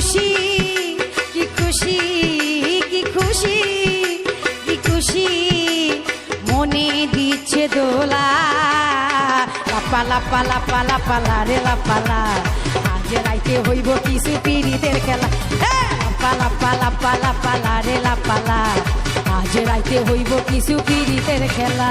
খুশি কি খুশি কি খুশি কি খুশি। মনে দিচ্ছে দোলা। পালা পালা পালা পালা রে পালা আজ রাইতে হইব কিছু পিড়িতের খেলা। এ, পালা পালা পালা রে পালা আজ রাইতে হইব কিছু পিড়িতের খেলা।